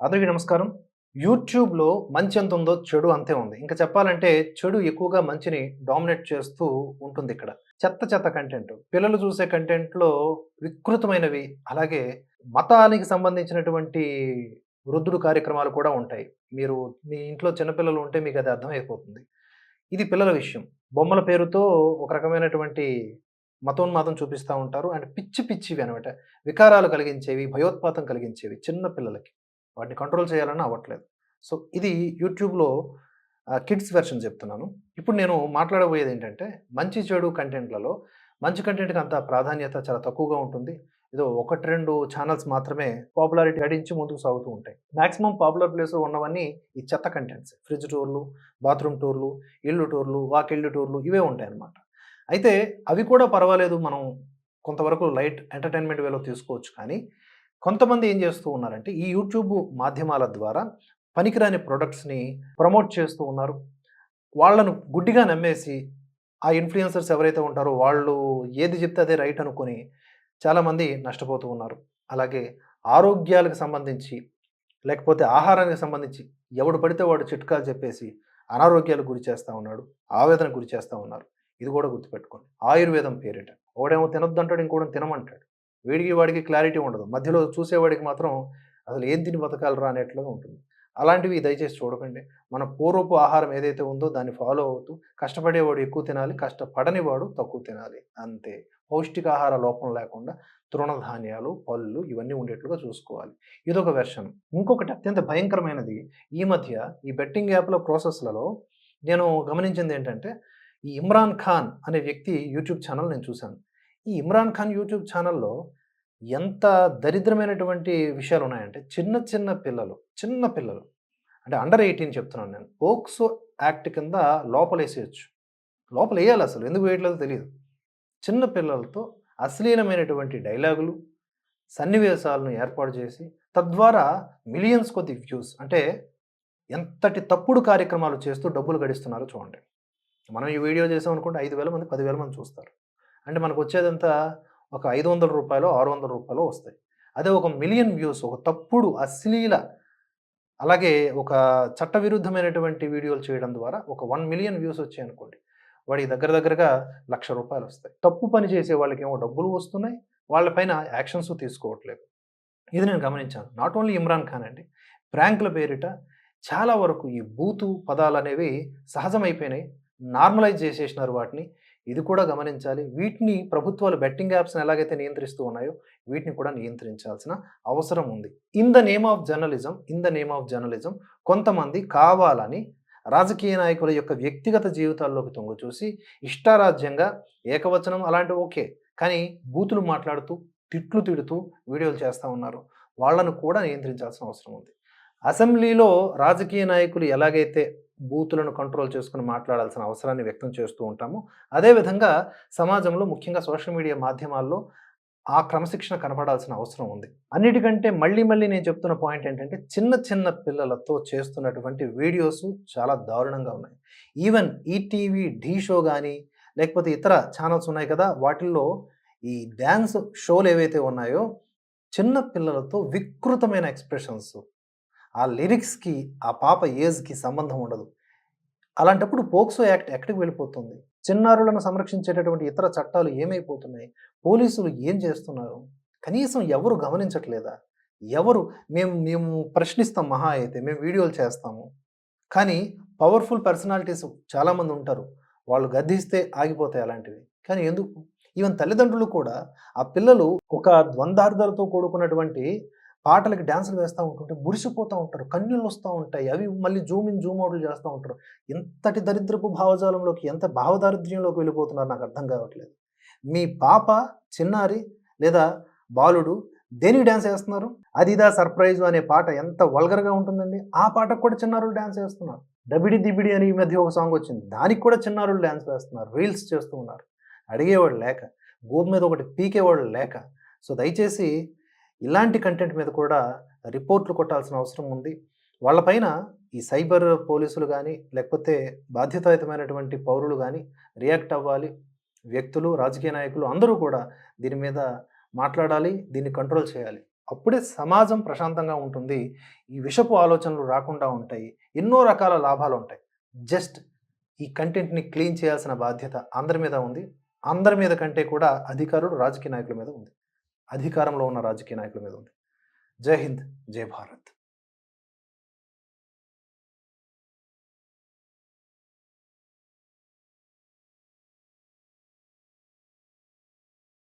అందరికీ నమస్కారం. యూట్యూబ్లో మంచి ఎంత ఉందో చెడు అంతే ఉంది. ఇంకా చెప్పాలంటే చెడు ఎక్కువగా మంచిని డామినేట్ చేస్తూ ఉంటుంది ఇక్కడ. చెత్త చెత్త కంటెంట్. పిల్లలు చూసే కంటెంట్లో వికృతమైనవి అలాగే మతానికి సంబంధించినటువంటి వృద్ధుడు కార్యక్రమాలు కూడా ఉంటాయి. మీరు మీ ఇంట్లో చిన్నపిల్లలు ఉంటే మీకు అది అర్థమైపోతుంది. ఇది పిల్లల విషయం. బొమ్మల పేరుతో ఒక రకమైనటువంటి మతోన్మాదం చూపిస్తూ ఉంటారు. అండ్ పిచ్చి పిచ్చివి అనమాట. వికారాలు కలిగించేవి భయోత్పాతం కలిగించేవి చిన్న పిల్లలకి. వాటిని కంట్రోల్ చేయాలని అవ్వట్లేదు. సో ఇది యూట్యూబ్లో కిడ్స్ వెర్షన్ చెప్తున్నాను. ఇప్పుడు నేను మాట్లాడబోయేది ఏంటంటే మంచి చెడు కంటెంట్లలో మంచి కంటెంట్కి అంత ప్రాధాన్యత చాలా తక్కువగా ఉంటుంది. ఏదో ఒకటి రెండు ఛానల్స్ మాత్రమే పాపులారిటీ అడించి ముందుకు సాగుతూ ఉంటాయి. మాక్సిమం పాపులర్ ప్లేస్లో ఉన్నవన్నీ ఈ చెత్త కంటెంట్స్. ఫ్రిడ్జ్ టూర్లు బాత్రూమ్ టూర్లు ఇల్లు టూర్లు వాకిళ్ళు టూర్లు ఇవే ఉంటాయి అన్నమాట అయితే అవి కూడా పర్వాలేదు మనం కొంతవరకు లైట్ ఎంటర్టైన్మెంట్ వేలో తీసుకోవచ్చు కానీ కొంతమంది ఏం చేస్తూ ఉన్నారంటే ఈ యూట్యూబ్ మాధ్యమాల ద్వారా పనికిరాని ప్రొడక్ట్స్ని ప్రమోట్ చేస్తూ ఉన్నారు. వాళ్ళను గుడ్డిగా నమ్మేసి ఆ ఇన్ఫ్లుయెన్సర్స్ ఎవరైతే ఉంటారో వాళ్ళు ఏది చెప్తే అదే రైట్ అనుకొని చాలామంది నష్టపోతూ ఉన్నారు. అలాగే ఆరోగ్యాలకు సంబంధించి లేకపోతే ఆహారానికి సంబంధించి ఎవడు పడితే వాడు చిట్కాలు చెప్పేసి అనారోగ్యాలకు గురి చేస్తూ ఉన్నాడు ఆవేదనకు గురి చేస్తూ ఉన్నారు. ఇది కూడా గుర్తుపెట్టుకోండి. ఆయుర్వేదం పేరిట. ఒకడేమో తినొద్దు అంటాడు ఇంకోటి తినమంటాడు. వీడికి వాడికి క్లారిటీ ఉండదు. మధ్యలో చూసేవాడికి మాత్రం అసలు ఏం తిని బతకాలరా అనేట్లుగా ఉంటుంది. అలాంటివి దయచేసి చూడకండి. మన పూర్వపు ఆహారం ఏదైతే ఉందో దాన్ని ఫాలో అవుతూ కష్టపడేవాడు ఎక్కువ తినాలి కష్టపడని వాడు తక్కువ తినాలి. అంతే. పౌష్టికాహార లోపం లేకుండా తృణధాన్యాలు పళ్ళు ఇవన్నీ ఉండేట్లుగా చూసుకోవాలి. ఇదొక వెర్షన్. ఇంకొకటి అత్యంత భయంకరమైనది. ఈ మధ్య ఈ బెట్టింగ్ యాప్ల ప్రాసెస్లలో నేను గమనించింది ఏంటంటే ఈ ఇమ్రాన్ ఖాన్ అనే వ్యక్తి యూట్యూబ్ ఛానల్ నేను చూశాను. ఈ ఇమ్రాన్ ఖాన్ యూట్యూబ్ ఛానల్లో ఎంత దరిద్రమైనటువంటి విషయాలు ఉన్నాయంటే చిన్న చిన్న పిల్లలు చిన్న పిల్లలు అంటే అండర్ ఎయిటీన్ చెప్తున్నాను నేను పోక్సో యాక్ట్ కింద లోపల వేసేయచ్చు లోపల వేయాలి అసలు ఎందుకు వేయట్లేదో తెలియదు చిన్న పిల్లలతో అశ్లీలమైనటువంటి డైలాగులు సన్నివేశాలను ఏర్పాటు చేసి తద్వారా మిలియన్స్ కొద్ది వ్యూస్ అంటే ఎంతటి తప్పుడు కార్యక్రమాలు చేస్తూ డబ్బులు గడిస్తున్నారో చూడండి. మనం ఈ వీడియో చేసాం అనుకుంటే ఐదు వేల మంది పదివేల మంది చూస్తారు. అంటే మనకు వచ్చేదంతా ఒక ఐదు వందల రూపాయలు ఆరు వందల రూపాయలు వస్తాయి. అదే ఒక మిలియన్ వ్యూస్ ఒక తప్పుడు అశ్లీల అలాగే ఒక చట్టవిరుద్ధమైనటువంటి వీడియోలు చేయడం ద్వారా ఒక వన్ మిలియన్ వ్యూస్ వచ్చాయి అనుకోండి వాడికి దగ్గర దగ్గరగా లక్ష రూపాయలు వస్తాయి. తప్పు పని చేసే వాళ్ళకి ఏమో డబ్బులు వస్తున్నాయి. వాళ్ళపైన యాక్షన్స్ తీసుకోవట్లేదు. ఇది నేను గమనించాను. నాట్ ఓన్లీ ఇమ్రాన్ ఖాన్ అండి. ప్రాంక్ల పేరిట చాలా వరకు ఈ బూతు పదాలు అనేవి సహజమైపోయినాయి. నార్మలైజ్ చేసేసినారు వాటిని. ఇది కూడా గమనించాలి. వీటిని ప్రభుత్వాలు బెట్టింగ్ యాప్స్ని ఎలాగైతే నియంత్రిస్తూ ఉన్నాయో వీటిని కూడా నియంత్రించాల్సిన అవసరం ఉంది. In the name of journalism in the name of journalism కొంతమంది కావాలని రాజకీయ నాయకుల యొక్క వ్యక్తిగత జీవితాల్లోకి తొంగు చూసి ఇష్టారాజ్యంగా ఏకవచనం అలాంటివి ఓకే కానీ బూతులు మాట్లాడుతూ తిట్లు తిడుతూ వీడియోలు చేస్తూ ఉన్నారు. వాళ్ళను కూడా నియంత్రించాల్సిన అవసరం ఉంది. అసెంబ్లీలో రాజకీయ నాయకులు ఎలాగైతే బూతులను కంట్రోల్ చేసుకుని మాట్లాడాల్సిన అవసరాన్ని వ్యక్తం చేస్తూ ఉంటాము. అదేవిధంగా సమాజంలో ముఖ్యంగా సోషల్ మీడియా మాధ్యమాల్లో ఆ క్రమశిక్షణ కనపడాల్సిన అవసరం ఉంది. అన్నిటికంటే మళ్ళీ మళ్ళీ నేను చెప్తున్న పాయింట్ ఏంటంటే చిన్న చిన్న పిల్లలతో చేస్తున్నటువంటి వీడియోస్ చాలా దారుణంగా ఉన్నాయి. ఈవెన్ ఈటీవీ ఢీ షో కానీ లేకపోతే ఇతర ఛానల్స్ ఉన్నాయి కదా వాటిల్లో ఈ డ్యాన్స్ షోలు ఏవైతే ఉన్నాయో చిన్న పిల్లలతో వికృతమైన ఎక్స్ప్రెషన్స్ ఆ లిరిక్స్కి ఆ పాప ఏజ్కి సంబంధం ఉండదు. అలాంటప్పుడు పోక్సో యాక్ట్ ఎక్కడికి వెళ్ళిపోతుంది? చిన్నారులను సంరక్షించేటటువంటి ఇతర చట్టాలు ఏమైపోతున్నాయి? పోలీసులు ఏం చేస్తున్నారు? కనీసం ఎవరు గమనించట్లేదా? ఎవరు మేము మేము ప్రశ్నిస్తాం మహా అయితే మేము వీడియోలు చేస్తాము. కానీ పవర్ఫుల్ పర్సనాలిటీస్ చాలామంది ఉంటారు. వాళ్ళు గద్దిస్తే ఆగిపోతాయి అలాంటివి. కానీ ఎందుకు? ఈవెన్ తల్లిదండ్రులు కూడా ఆ పిల్లలు ఒక ద్వంద్వార్థాలతో కూడుకున్నటువంటి పాటలకి డ్యాన్సులు వేస్తూ ఉంటుంటే మురిసిపోతూ ఉంటారు కన్నీళ్ళు వస్తూ ఉంటాయి అవి మళ్ళీ జూమ్ ఇన్ జూమ్ అవుట్లు చేస్తూ ఉంటారు. ఎంతటి దరిద్రపు భావజాలంలోకి ఎంత భావదారిద్ర్యంలోకి వెళ్ళిపోతున్నారు నాకు అర్థం కావట్లేదు. మీ పాప చిన్నారి లేదా బాలుడు దేనికి డ్యాన్స్ వేస్తున్నారు? అదిదా సర్ప్రైజ్ అనే పాట ఎంత వల్గర్గా ఉంటుందండి? ఆ పాటకు కూడా చిన్నారులు డ్యాన్స్ వేస్తున్నారు. డబిడి దిబిడి అని ఈ మధ్య ఒక సాంగ్ వచ్చింది. దానికి కూడా చిన్నారులు డ్యాన్స్ వేస్తున్నారు రీల్స్ చేస్తూ ఉన్నారు. అడిగేవాడు లేక గోపు మీద ఒకటి పీకేవాడు లేక. సో దయచేసి ఇలాంటి కంటెంట్ మీద కూడా రిపోర్ట్లు కొట్టాల్సిన అవసరం ఉంది. వాళ్ళపైన ఈ సైబర్ పోలీసులు కానీ లేకపోతే బాధ్యతాయుతమైనటువంటి పౌరులు కానీ రియాక్ట్ అవ్వాలి. వ్యక్తులు రాజకీయ నాయకులు అందరూ కూడా దీని మీద మాట్లాడాలి దీన్ని కంట్రోల్ చేయాలి. అప్పుడే సమాజం ప్రశాంతంగా ఉంటుంది. ఈ విషపు ఆలోచనలు రాకుండా ఉంటాయి. ఎన్నో రకాల లాభాలు ఉంటాయి. జస్ట్ ఈ కంటెంట్ని క్లీన్ చేయాల్సిన బాధ్యత అందరి మీద ఉంది. అందరి మీద కంటే కూడా అధికారులు రాజకీయ నాయకుల మీద ఉంది. అధికారంలో ఉన్న రాజకీయ నాయకుల మీద ఉంది. జై హింద్ జై భారత్.